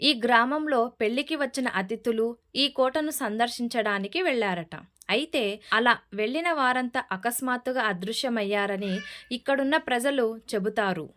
ఈ గ్రామంలో పెళ్ళికి వచ్చిన అతిథులు ఈ కోటను సందర్శించడానికి వెళ్ళారట. అయితే అలా వెళ్ళిన వారంతా అకస్మాత్తుగా అదృశ్యమయ్యారని ఇక్కడున్న ప్రజలు చెబుతారు.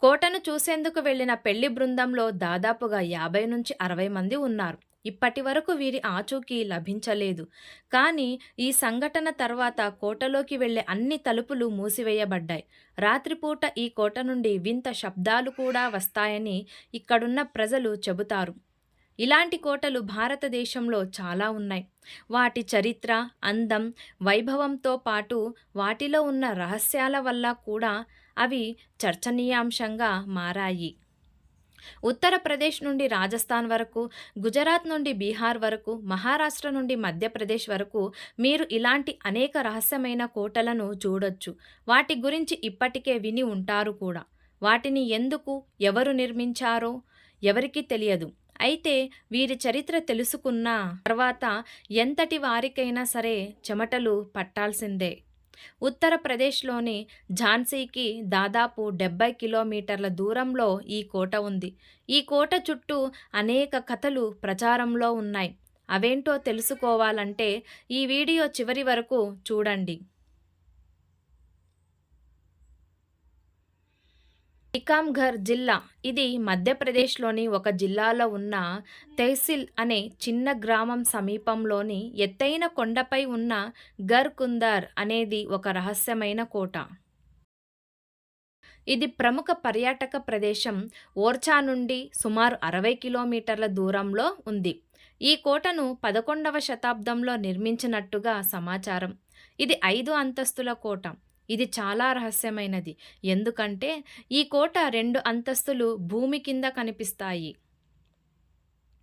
కోటను చూసేందుకు వెళ్ళిన పెళ్ళి బృందంలో దాదాపుగా యాభై నుంచి అరవై మంది ఉన్నారు. ఇప్పటి వరకు వీరి ఆచూకీ లభించలేదు. కానీ ఈ సంఘటన తర్వాత కోటలోకి వెళ్ళే అన్ని తలుపులు మూసివేయబడ్డాయి. రాత్రిపూట ఈ కోట నుండి వింత శబ్దాలు కూడా వస్తాయని ఇక్కడున్న ప్రజలు చెబుతారు. ఇలాంటి కోటలు భారతదేశంలో చాలా ఉన్నాయి. వాటి చరిత్ర అందం వైభవంతో పాటు వాటిలో ఉన్న రహస్యాల వల్ల కూడా అవి చర్చనీయాంశంగా మారాయి. ఉత్తరప్రదేశ్ నుండి రాజస్థాన్ వరకు గుజరాత్ నుండి బీహార్ వరకు మహారాష్ట్ర నుండి మధ్యప్రదేశ్ వరకు మీరు ఇలాంటి అనేక రహస్యమైన కోటలను చూడొచ్చు. వాటి గురించి ఇప్పటికే విని ఉంటారు కూడా. వాటిని ఎందుకు ఎవరు నిర్మించారో ఎవరికీ తెలియదు. అయితే వీరి చరిత్ర తెలుసుకున్న తర్వాత ఎంతటి వారికైనా సరే చెమటలు పట్టాల్సిందే. ఉత్తరప్రదేశ్లోని ఝాన్సీకి దాదాపు డెబ్బై కిలోమీటర్ల దూరంలో ఈ కోట ఉంది. ఈ కోట చుట్టూ అనేక కథలు ప్రచారంలో ఉన్నాయి. అవేంటో తెలుసుకోవాలంటే ఈ వీడియో చివరి వరకు చూడండి. టికామ్ఘర్ జిల్లా. ఇది మధ్యప్రదేశ్లోని ఒక జిల్లాలో ఉన్న తెహ్సిల్ అనే చిన్న గ్రామం సమీపంలోని ఎత్తైన కొండపై ఉన్న గర్ కుందార్ అనేది ఒక రహస్యమైన కోట. ఇది ప్రముఖ పర్యాటక ప్రదేశం. ఓర్చా నుండి సుమారు అరవై కిలోమీటర్ల దూరంలో ఉంది. ఈ కోటను పదకొండవ శతాబ్దంలో నిర్మించినట్టుగా సమాచారం. ఇది ఐదు అంతస్తుల కోట. ఇది చాలా రహస్యమైనది. ఎందుకంటే ఈ కోట రెండు అంతస్తులు భూమి కింద కనిపిస్తాయి.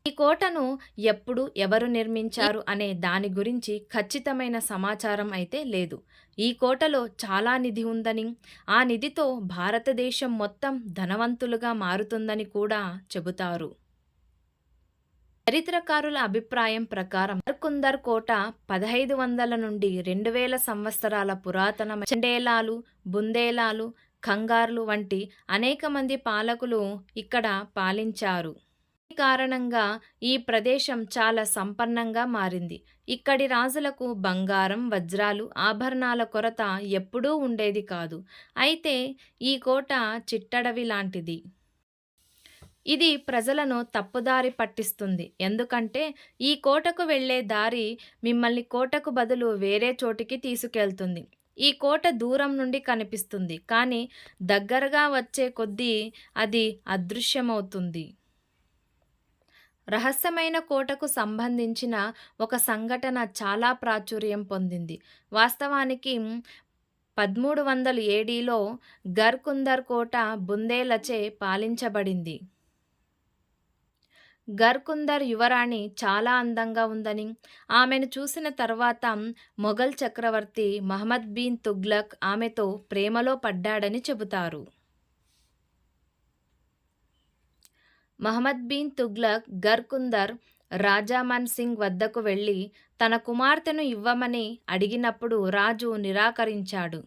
ఈ కోటను ఎప్పుడు ఎవరు నిర్మించారు అనే దాని గురించి ఖచ్చితమైన సమాచారం అయితే లేదు. ఈ కోటలో చాలా నిధి ఉందని ఆ నిధితో భారతదేశం మొత్తం ధనవంతులుగా మారుతుందని కూడా చెబుతారు. చరిత్రకారుల అభిప్రాయం ప్రకారం కుందర్ కోట పదహైదు వందల నుండి రెండు వేల సంవత్సరాల పురాతన చండేలాలు బుందేలాలు కంగార్లు వంటి అనేక మంది పాలకులు ఇక్కడ పాలించారు. ఈ కారణంగా ఈ ప్రదేశం చాలా సంపన్నంగా మారింది. ఇక్కడి రాజులకు బంగారం వజ్రాలు ఆభరణాల కొరత ఎప్పుడూ ఉండేది కాదు. అయితే ఈ కోట చిట్టడవి లాంటిది. ఇది ప్రజలను తప్పుదారి పట్టిస్తుంది. ఎందుకంటే ఈ కోటకు వెళ్ళే దారి మిమ్మల్ని కోటకు బదులు వేరే చోటికి తీసుకెళ్తుంది. ఈ కోట దూరం నుండి కనిపిస్తుంది. కానీ దగ్గరగా వచ్చే కొద్దీ అది అదృశ్యమవుతుంది. రహస్యమైన కోటకు సంబంధించిన ఒక సంఘటన చాలా ప్రాచుర్యం పొందింది. వాస్తవానికి పదమూడు వందల ఏడీలో గర్కుందర్ కోట బుందేలచే పాలించబడింది. గర్కుందర్ యువరాణి చాలా అందంగా ఉందని. ఆమెను చూసిన తర్వాత మొఘల్ చక్రవర్తి మహమ్మద్ బిన్ తుగ్లక్ ఆమెతో ప్రేమలో పడ్డాడని చెబుతారు. మహమ్మద్ బిన్ తుగ్లక్ గర్కుందర్ రాజామన్ సింగ్ వద్దకు వెళ్ళి తన కుమార్తెను ఇవ్వమని అడిగినప్పుడు రాజు నిరాకరించాడు.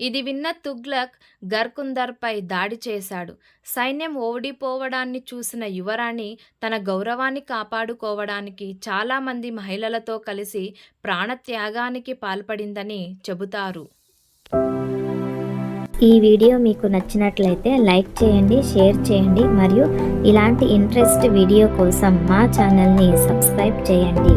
ఇది విన్న తుగ్లక్ గర్కుందర్పై దాడి చేశాడు. సైన్యం ఓడిపోవడాన్ని చూసిన యువరాణి తన గౌరవాన్ని కాపాడుకోవడానికి చాలామంది మహిళలతో కలిసి ప్రాణత్యాగానికి పాల్పడిందని చెబుతారు. ఈ వీడియో మీకు నచ్చినట్లయితే లైక్ చేయండి షేర్ చేయండి మరియు ఇలాంటి ఇంట్రెస్ట్ వీడియో కోసం మా ఛానల్ని సబ్స్క్రైబ్ చేయండి.